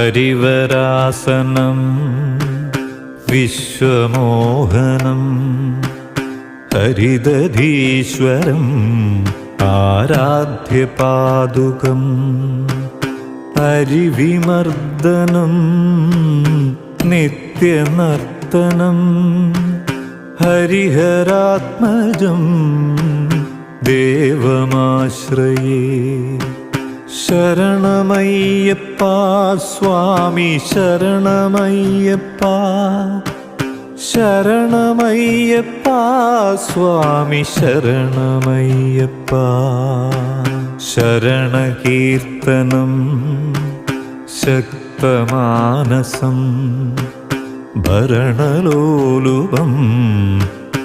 ഹരിവരാസനം വിശ്വമോഹനം ഹരിദധീശ്വരം ആരാധ്യപാദുകം ഹരിവിമർദ്ദനം നിത്യനർത്തനം ഹരിഹരാത്മജം ദേവമാശ്രയേ. ശരണമയ്യപ്പ സ്വാമി ശരണമയ്യപ്പ. ശരണമയ്യപ്പ സ്വാമി ശരണമയ്യപ്പ. ശരണകീർത്തനം ശക്തമാനസം ഭരണലോലുപം